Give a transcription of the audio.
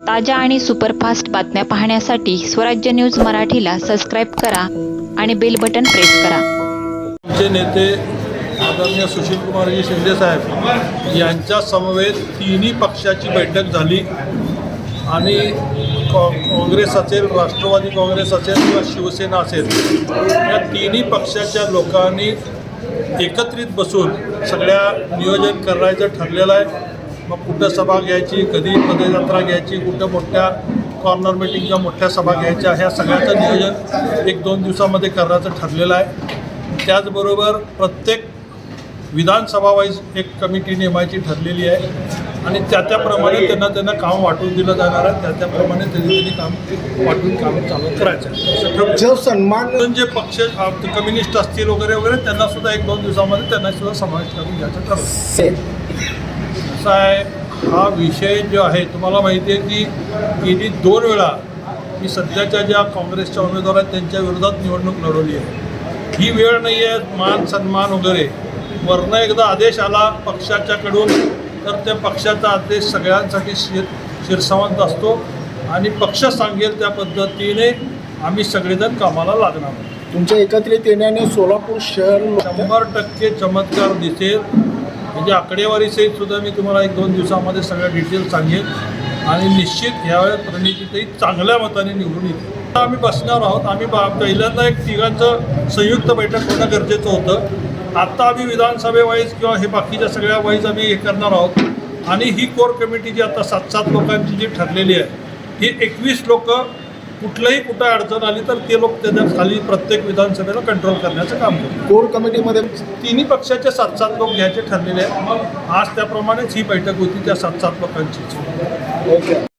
ताज्या आणि सुपरफास्ट बातम्या पाहण्यासाठी स्वराज्य न्यूज मराठीला सबस्क्राईब करा आणि बेल बटन प्रेस करा. आमचे नेते आदरणीय सुशीलकुमारजी शिंदे साहेब यांच्या समवेत तिन्ही पक्षाची बैठक झाली आणि कॉ काँग्रेस असेल राष्ट्रवादी काँग्रेस असेल किंवा शिवसेना असेल या तिन्ही पक्षाच्या लोकांनी एकत्रित बसून सगळ्या नियोजन करायचं ठरलेलं आहे. मग कुठं सभा घ्यायची कधी पदयात्रा घ्यायची कुठं मोठ्या कॉर्नर मिटिंगच्या मोठ्या सभा घ्यायच्या ह्या सगळ्याचं नियोजन एक दोन दिवसामध्ये करायचं ठरलेलं आहे. त्याचबरोबर प्रत्येक विधानसभा वाईज एक कमिटी नेमायची ठरलेली आहे आणि त्या त्याप्रमाणे त्यांना त्यांना काम वाटून दिलं जाणार आहे. त्या त्याप्रमाणे त्यांनी त्यांनी काम वाटून काम चालू करायचं. जो सन्मान जे पक्ष कम्युनिस्ट असतील वगैरे वगैरे त्यांना सुद्धा एक दोन दिवसामध्ये त्यांना सुद्धा समावेश करून घ्यायचं ठरवलं. आहे हा विषय जो आहे तुम्हाला माहिती आहे की गेली दोन वेळा मी सध्याच्या ज्या काँग्रेसच्या उमेदवार आहेत त्यांच्या विरोधात निवडणूक लढवली आहे. ही वेळ नाही आहे मान सन्मान वगैरे. वरनं एकदा आदेश आला पक्षाच्याकडून तर त्या पक्षाचा आदेश सगळ्यांसाठी शिर शिरसावंत असतो आणि पक्ष सांगेल त्या पद्धतीने आम्ही सगळेजण कामाला लागणार. तुमच्या एकत्रित येण्याने सोलापूर शहर शंभर टक्के चमत्कार दिसेल. म्हणजे आकडेवारीसहित सुद्धा मी तुम्हाला एक दोन दिवसामध्ये सगळ्या डिटेल्स सांगेन. आणि निश्चित यावेळेस प्रणितीतही चांगल्या मताने निवडून येते आम्ही बसणार आहोत. आम्ही बा पहिल्यांदा एक तिघांचं संयुक्त बैठक होणं गरजेचं होतं. आत्ता आम्ही विधानसभे वाईज किंवा हे बाकीच्या सगळ्या वाईज आम्ही हे करणार आहोत. आणि ही कोर कमिटी जी आता सात सात लोकांची जी ठरलेली आहे ही एकवीस लोकं कुठलंही कुठं अडचण आली तर ते लोक त्याच्याखाली प्रत्येक विधानसभेला कंट्रोल करण्याचं काम करतात. कोर कमिटीमध्ये तिन्ही पक्षाचे सात सात लोक घ्यायचे ठरलेले आहेत. आज त्याप्रमाणेच ही बैठक होती त्या सात सात लोकांची ओके.